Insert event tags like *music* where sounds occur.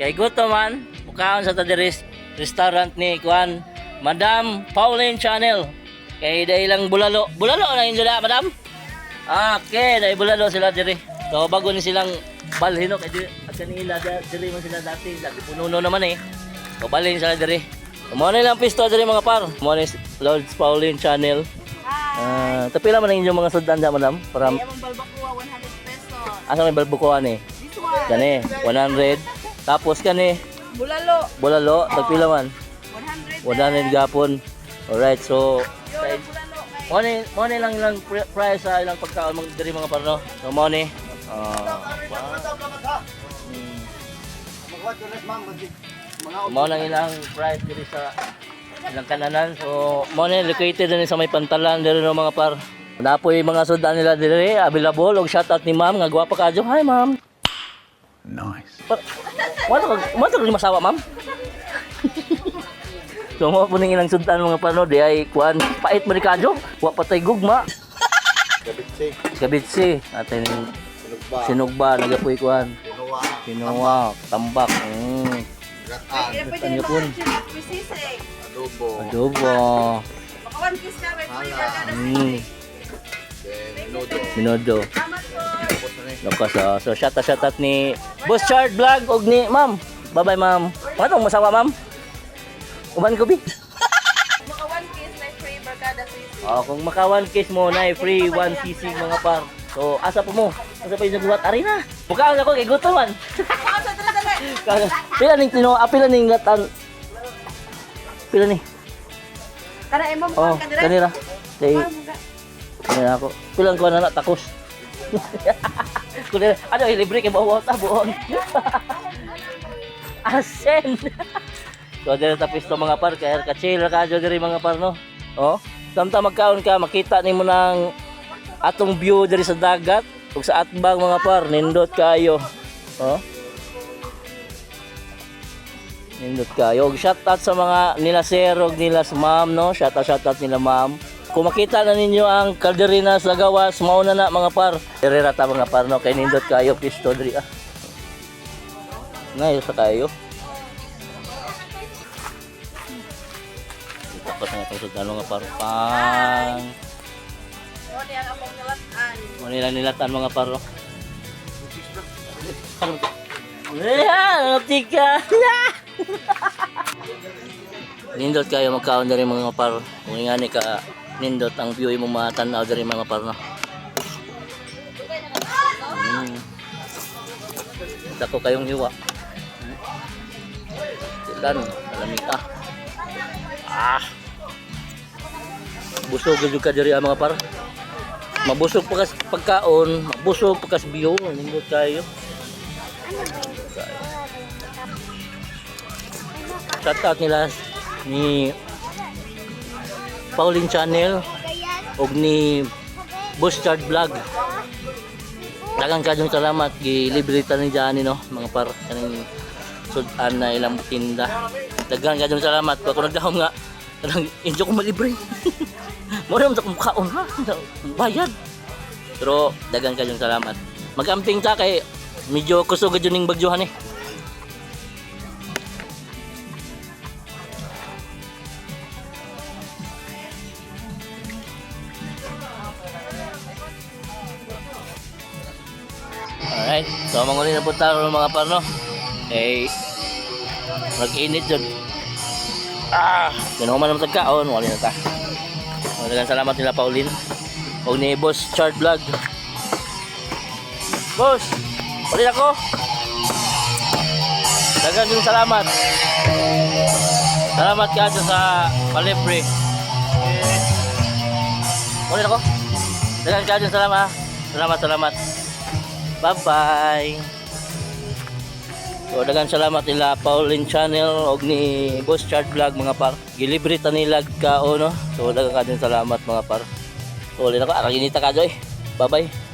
Kay gusto man, bukaon sa tadiris restaurant ni Kuan, Madam Pauline Channel. Kay dahil lang bulalo. Bulalo na yun sila, Madam? Okay, dahil bulalo sila diri. So bago ni silang balhino kay di at kanila diri man sila dati, dati pununo naman eh. So balhin sila diri. Mo na lang pisto diri mga par. Mo ni Lord's Pauline Channel. Ah, tapila man ang inyong mga sudan da, Madam? Para mong balbakuha 100 pesos. asa may balbukuan eh. This one. Kani 100. Tapos kani Bulalo. bulalo, tagpila man. 100. 100 gapon. Alright, so bulalo kay. Money, money lang lang pri- price sa ilang pagkaon mga diri mga parno. So money. Ah. wow. Mo nang ilang price diri sa ilang kananan. So money located din sa may pantalan diri no mga par. Napoy mga sudan nila diri available og shoutout ni ma'am nga gwapa kadyo. Hi ma'am. Nice. Par Wala ka, wala ka masawa ma'am. So mo po ning ilang sudan mga parno di ay kuan pait mo ni kadyo. Wa patay gugma. Kabitsi. Kabitsi, atin Sinugba. sinugba, nagapuy kuan. Kinuwa, tambak, mm, pwede Ano mga sisig. Adobo. adobo, one kiss ka, may free Hala. barkada mm, sisig. Na. Lakas ah. So, shout out, shout out ni Boss Chard Vlog og ni Ma'am. Bye-bye, Ma'am. Ano masawa, Ma'am? Uban ko, Bi. Baka one kiss, may free barkada. Oh, kung makawan case mo na free 1 cc mga par. So, asa po mo? Asa pa yung nagbuhat? Ari na. Bukaan ako kay gutom man. Baka sa dala dala. Kaya- Pila ning tino, ah, pila ning latan. Pila ni? Kana imong Oh, buwan ka dira. kanira. Kay mo kanira ako. Pilang ko na na takos. *laughs* Kunin, ano, eh, libre kay bawa ta buon. *laughs* Asen. so, dito tapos to mga par, kaya ka-chill ka dyan diri mga par, no? Oh, samta magkaon ka, makita nimo ng atong view diri sa dagat, ug sa atbang mga par, nindot kayo. Oh. Nindot kayo. Og shoutout sa mga nila sir ug nila sa ma'am, no? Shoutout, shoutout nila ma'am. Kung makita na ninyo ang kalderina sa gawas, mauna na mga par. Diri rata mga par, no? Kay nindot kayo, pisto diri ah. Ngayon sa kayo. Tapos na itong sudano nga par. Pang. Diyan akong nilatan. Mga paro. Yeah, tika. *laughs* nindot kayo magkaon dari mga paro. Kung nga ni ka nindot ang view mo matanaw dari mga paro. Mm. Dako kayong hiwa. Tilan, malamig ah. Busog gyud ka diri ah, mga paro. Mabusog pa kas pagkaon, mabusog pa kas biyo, nindot kayo. Shout out nila ni Pauline Channel og ni Boss Chard Vlog. Dagang kadong salamat gilibre ta ni Johnny no mga par kaning sudan na ilang tinda. Dagang kadong salamat ko nagdahom nga kanang enjoy ko malibre. *laughs* Mo ra sa kumkaon ha. Bayad. Pero dagang kadong salamat. Magamping ta kay medyo kusog gyud ning bagyohan eh. Alright, so manguli na po tayo mga parno. Eh, mag-init dyan. Ah, kinuman naman tagkaon, wala na ta. Malagang salamat nila Pauline. O ni Boss Chart Vlog. Boss, ulit ako. Dagang yung salamat. Salamat ka sa palibre. Ulit ako. Dagang ka salamat. Salamat, salamat. Bye-bye. So, dagan salamat nila Pauline Channel og ni Boss Chart Vlog mga par. Gilibre ta nila ka no. So dagan ka din salamat mga par. So, ulit ako. Araginita ka joy. Bye-bye.